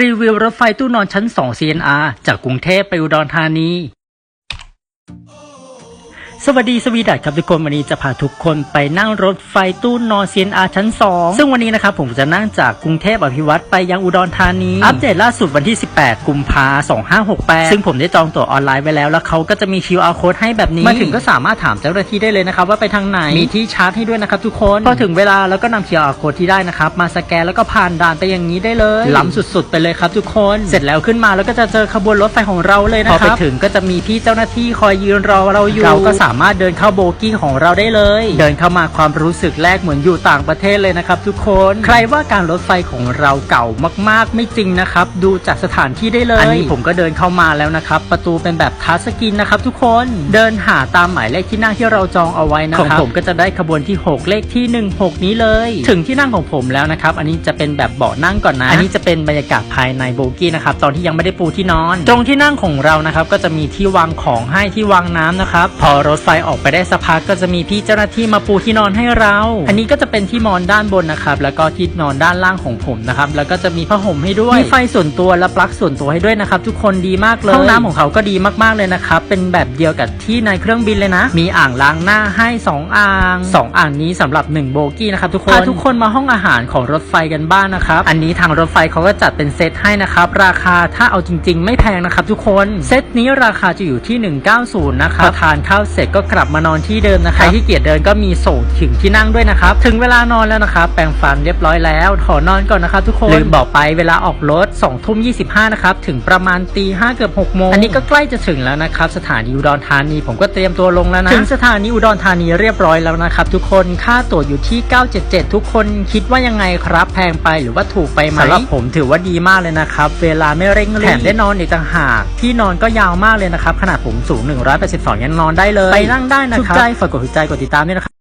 รีวิวรถไฟตู้นอนชั้น 2 CNR จากกรุงเทพไปอุดรธานี สวัสดีสวีดัตครับทุกคนวันนี้จะพาทุกคนไปนั่งรถไฟตู้นอน CNR ชั้น 2 ซึ่งวันนี้นะครับผมจะนั่งจากกรุงเทพอภิวัตรไปยังอุดรธานี อัปเดตล่าสุดวันที่ 18 กุมภา2568 ซึ่งผมได้จองตั๋วออนไลน์ไว้แล้ว แล้วเขาก็จะมี QR code ให้แบบนี้ มาถึงก็สามารถถามเจ้าหน้าที่ได้เลยนะครับว่าไปทางไหน มีที่ชาร์จให้ด้วยนะครับทุกคน พอถึงเวลาแล้วก็นำ QR code ที่ได้นะครับมาสแกนแล้วก็ผ่านด่านไปอย่างนี้ได้เลย ล้ำสุดๆ ไปเลยครับทุกคน เสร็จแล้วขึ้นมาแล้วก็จะเจอขบวนรถไฟของเราเลยนะครับ พอไปถึงก็จะมีพี่เจ้าหน้าที่คอยยืนรอเราอยู่ เราก็สามารถเดินเข้าโบกี้ของเราได้เลย เดินเข้ามาความรู้สึกแรกเหมือนอยู่ต่างประเทศเลยนะครับทุกคน ใครว่าการรถไฟของเราเก่ามากๆ ไม่จริงนะครับ ดูจากสถานที่ได้เลย อันนี้ผมก็เดินเข้ามาแล้วนะครับ ประตูเป็นแบบทัชสกรีนนะครับทุกคน เดินหาตามหมายเลขที่นั่งที่เราจองเอาไว้นะครับของผมก็จะได้ขบวนที่ 6 เลขที่ 16 นี้เลย ถึงที่นั่งของผมแล้วนะครับ อันนี้จะเป็นแบบเบาะนั่งก่อนนะ อันนี้จะเป็นบรรยากาศภายในโบกี้นะครับ ตอนที่ยังไม่ได้ปูที่นอน ตรงที่นั่งของเรานะครับ ก็จะมีที่วางของให้ที่วางน้ำนะครับ พอรถไฟออกไปได้สักพักก็จะมีพี่เจ้าหน้าที่มาปูที่นอนให้เรา อันนี้ก็จะเป็นที่นอนด้านบนนะครับ แล้วก็ที่นอนด้านล่างของผมนะครับ แล้วก็จะมีผ้าห่มให้ด้วย มีไฟส่วนตัวและปลั๊กส่วนตัวให้ด้วยนะครับ ทุกคนดีมากเลย ห้องน้ำของเขาก็ดีมากๆเลยนะครับ เป็นแบบเดียวกับที่ในเครื่องบินเลยนะ มีอ่างล้างหน้าให้ 2 อ่าง 2 อ่างนี้สำหรับ 1 โบกี้นะครับทุกคน พาทุกคนมาห้องอาหารของรถไฟกันบ้างนะครับ อันนี้ทางรถไฟเขาก็จัดเป็นเซตให้นะครับ ราคาถ้าเอาจริง ๆ ไม่แพงนะครับทุกคน เซตนี้ราคาจะอยู่ที่ 190 นะครับพอทานข้าวเสร็จก็กลับมานอนที่เดิมนะครับใครที่เกียจเดินก็มีส่งถึงที่นั่งด้วยนะครับ ถึงเวลานอนแล้วนะครับ แปรงฟันเรียบร้อยแล้วขอนอนก่อนนะครับทุกคน ลืมบอกไปเวลาออกรถ2ทุ่ม25นะครับ ถึงประมาณตี5เกือบ6โมง อันนี้ก็ใกล้จะถึงแล้วนะครับ สถานีอุดรธานีผมก็เตรียมตัวลงแล้วนะ ถึงสถานีอุดรธานีเรียบร้อยแล้วนะครับ ทุกคน ค่าตั๋วอยู่ที่ 977 ทุกคนคิดว่ายังไงครับ แพงไปหรือว่าถูกไปไหมสำหรับผมถือว่าดีมากเลยนะครับ เวลาไม่เร่งรีบแถมได้นอนอีกต่างหาก ที่นอนก็ยาวมากเลยนะครับ ขนาดผมสูง 182 ยังนอนได้เลยไปนั่งได้นะครับถูกใจฝากกดถูกใจกดติดตามด้วยนะครับ